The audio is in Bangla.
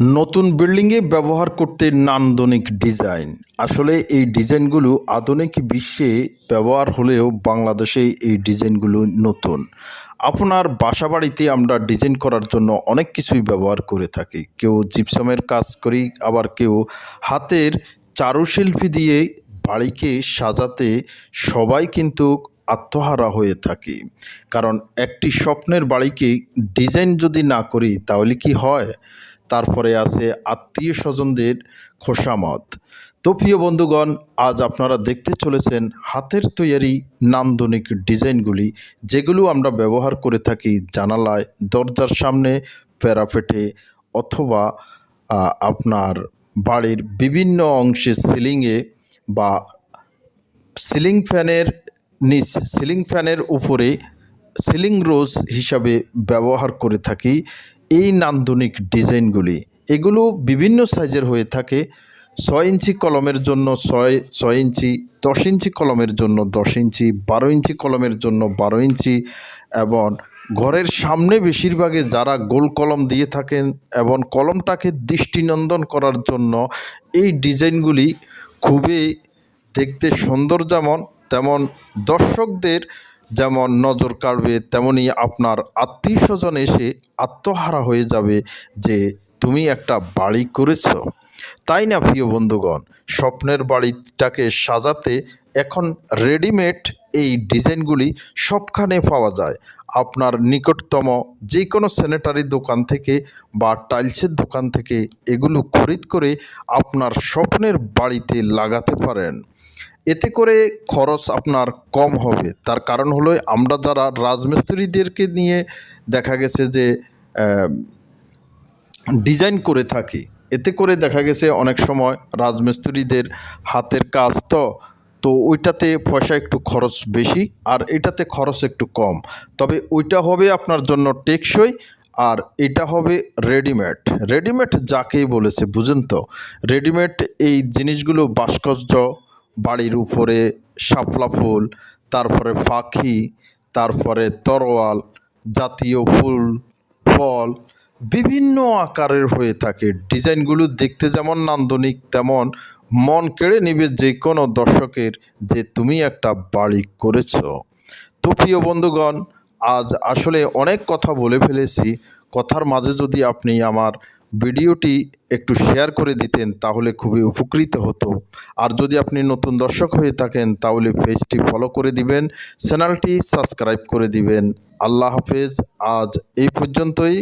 নতুন বিল্ডিংয়ে ব্যবহার করতে নান্দনিক ডিজাইন আসলে এই ডিজাইনগুলো আধুনিক বিশ্বে ব্যবহার হলেও বাংলাদেশে এই ডিজাইনগুলো নতুন। আপনার বাসা বাড়িতে আমরা ডিজাইন করার জন্য অনেক কিছুই ব্যবহার করে থাকি। কেউ জিপসামের কাজ করি, আবার কেউ হাতের চারুশিল্পী দিয়ে বাড়িকে সাজাতে সবাই কিন্তু আত্মহারা হয়ে থাকি। কারণ একটি স্বপ্নের বাড়িকে ডিজাইন যদি না করি, তাহলে কি হয়? তারপরে আছে আত্মীয় স্বজনদের খোসামত তো প্রিয় বন্ধুগণ, আজ আপনারা দেখতে চলেছেন হাতের তৈরি নান্দনিক ডিজাইনগুলি, যেগুলো আমরা ব্যবহার করে থাকি জানালায়, দরজার সামনে, প্যারাপেটে অথবা আপনার বাড়ির বিভিন্ন অংশে সিলিংয়ে বা সিলিং ফ্যানের নিচ, সিলিং ফ্যানের উপরে সিলিং রোজ হিসাবে ব্যবহার করে থাকি। এই নান্দনিক ডিজাইনগুলি, এগুলো বিভিন্ন সাইজের হয়ে থাকে। ছয় ইঞ্চি কলমের জন্য ছয় ছয় ইঞ্চি, দশ ইঞ্চি কলমের জন্য দশ ইঞ্চি, বারো ইঞ্চি কলমের জন্য বারো ইঞ্চি এবং ঘরের সামনে বেশিরভাগে যারা গোল কলম দিয়ে থাকেন এবং কলমটাকে দৃষ্টিনন্দন করার জন্য এই ডিজাইনগুলি খুবই দেখতে সুন্দর যেমন, তেমন দর্শকদের যেমন নজর কাড়বে, তেমনি আপনার আত্মীয় স্বজন এসে আত্মহারা হয়ে যাবে যে তুমি একটা বাড়ি করেছ। তাই না, প্রিয় বন্ধুগণ? স্বপ্নের বাড়িটাকে সাজাতে এখন রেডিমেড এই ডিজাইনগুলি সবখানে পাওয়া যায়। আপনার নিকটতম যে কোনো স্যানিটারি দোকান থেকে বা টাইলসের দোকান থেকে এগুলো খরিদ করে আপনার স্বপ্নের বাড়িতে লাগাতে পারেন। এতে করে খরচ আপনার কম হবে। তার কারণ হলো, আমরা যারা রাজমিস্ত্রিদেরকে নিয়ে দেখা গেছে যে ডিজাইন করে থাকি, এতে করে দেখা গেছে অনেক সময় রাজমিস্ত্রিদের হাতের কাজ তো তো ওইটাতে পয়সা একটু খরচ বেশি আর এটাতে খরচ একটু কম। তবে ওইটা হবে আপনার জন্য টেকসই আর এটা হবে রেডিমেড। রেডিমেড যাকেই বলেছে, বুঝেন তো? রেডিমেড এই জিনিসগুলো ভাস্কর্য বাড়ির উপরে শাপলা ফুল, তারপরে পাখি, তারপরে তরোয়াল, জাতীয় ফুল, ফল বিভিন্ন আকারের হয়ে থাকে। ডিজাইনগুলো দেখতে যেমন নান্দনিক, তেমন মন কেড়ে নেবে যে কোনো দর্শকের যে তুমি একটা বাড়ি করেছ। তো প্রিয় বন্ধুগণ, আজ আসলে অনেক কথা বলে ফেলেছি। কথার মাঝে যদি আপনি আমার ভিডিওটি একটু শেয়ার করে দিতেন, তাহলে খুবই উপকৃত হতো। আর যদি আপনি নতুন দর্শক হয়ে থাকেন, তাহলে পেজটি ফলো করে দিবেন, চ্যানেলটি সাবস্ক্রাইব করে দিবেন। আল্লাহ হাফেজ, আজ এই পর্যন্তই।